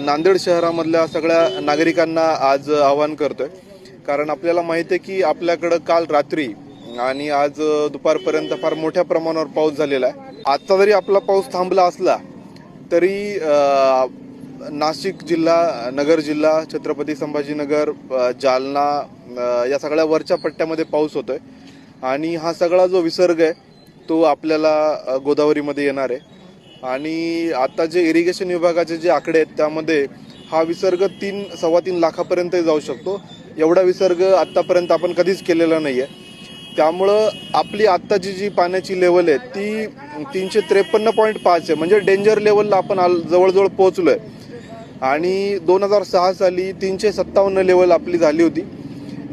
नांदेड शहरामधल्या सगळ्या नागरिकांना आज आवाहन करतोय. कारण आपल्याला माहिती आहे की आपल्याकडं काल रात्री आणि आज दुपारपर्यंत फार मोठ्या प्रमाणावर पाऊस झालेला आहे. आता जरी आपला पाऊस थांबला असला तरी नाशिक जिल्हा नगर जिल्हा छत्रपती संभाजीनगर जालना या सगळ्या वरच्या पट्ट्यामध्ये पाऊस होतोय. आणि हा सगळा जो विसर्ग आहे तो आपल्याला गोदावरीमध्ये येणार आहे. आणि आता जे इरिगेशन विभागाचे जे आकडे आहेत त्यामध्ये हा विसर्ग तीन सव्वा तीन लाखापर्यंत जाऊ शकतो. एवढा विसर्ग आत्तापर्यंत आपण कधीच केलेला नाही आहे त्यामुळं आपली आत्ताची जी पाण्याची लेवल आहे ती तीनशे त्रेपन्न पॉईंट पाच आहे. म्हणजे डेंजर लेवलला आपण आल- जवळजवळ पोहोचलोय. आणि दोन हजार सहा साली तीनशे सत्तावन्न लेवल आपली झाली होती.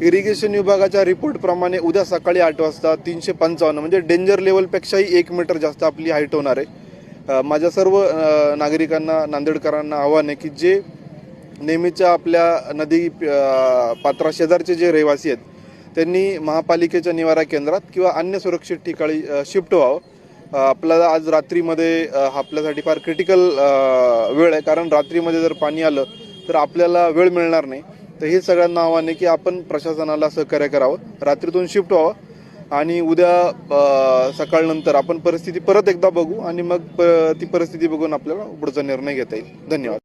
इरिगेशन विभागाच्या रिपोर्टप्रमाणे उद्या सकाळी आठ वाजता तीनशे पंचावन्न म्हणजे डेंजर लेवलपेक्षाही एक मीटर जास्त आपली हाईट होणार आहे. माझ्या सर्व नागरिकांना नांदेडकरांना आव्हान आहे की जे नेहमीच्या आपल्या नदी पात्रा शेजारचे जे रहिवासी आहेत त्यांनी महापालिकेच्या निवारा केंद्रात किंवा अन्य सुरक्षित ठिकाणी शिफ्ट व्हावं. आपल्याला आज रात्रीमध्ये हा आपल्यासाठी फार क्रिटिकल वेळ आहे. कारण रात्रीमध्ये जर पाणी आलं तर आपल्याला वेळ मिळणार नाही. तर हे सगळ्यांना आव्हान आहे की आपण प्रशासनाला सहकार्य करावं. रात्रीतून शिफ्ट व्हावं. आणि उद्या सकाळनंतर आपण परिस्थिती परत एकदा बघू आणि मग ती परिस्थिती बघून आपल्याला पुढचा निर्णय घेता येईल. धन्यवाद.